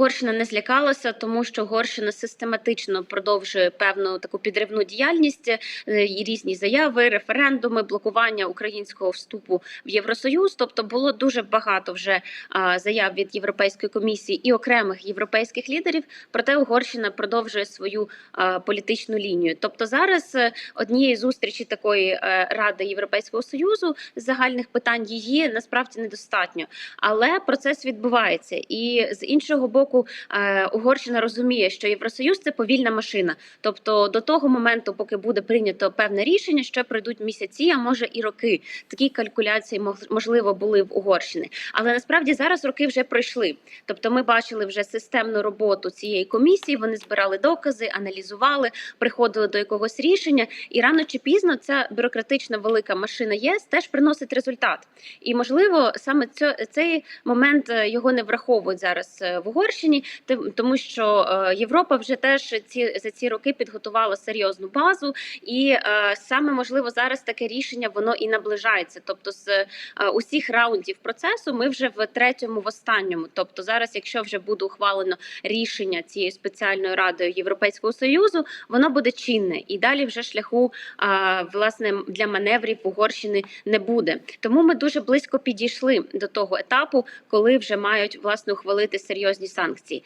Угорщина не злякалася, тому що Угорщина систематично продовжує певну таку підривну діяльність е, і різні заяви, референдуми, блокування українського вступу в Євросоюз. Тобто було дуже багато вже заяв від Європейської комісії і окремих європейських лідерів. Проте Угорщина продовжує свою політичну лінію. Тобто зараз е, однієї зустрічі такої е, ради Європейського союзу з загальних питань її насправді недостатньо, але процес відбувається. І з іншого боку, е, Угорщина розуміє, що Євросоюз це повільна машина. Тобто, до того моменту, поки буде прийнято певне рішення, ще пройдуть місяці, а може і роки. Такі калькуляції можливо були в Угорщини. Але насправді зараз роки вже пройшли. Тобто, ми бачили вже системну роботу цієї комісії. Вони збирали докази, аналізували, приходили до якогось рішення, і рано чи пізно ця бюрократична велика машина ЄС теж приносить результат. І можливо, саме цей момент е, його не враховують зараз е, в Угорщині, тим- тому що е, Європа вже теж ці за ці роки підготувала серйозну базу, і е, саме можливо зараз таке рішення воно і наближається. Тобто, з е, усіх раундів процесу ми вже в третьому, в останньому. Тобто, зараз, якщо вже буде ухвалено рішення цією спеціальною радою Європейського союзу, воно буде чинне і далі вже шляху власне для маневрів Угорщини не буде. Тому ми дуже близько підійшли до того етапу, коли вже мають власне ухвалити серйозні санкції. Чи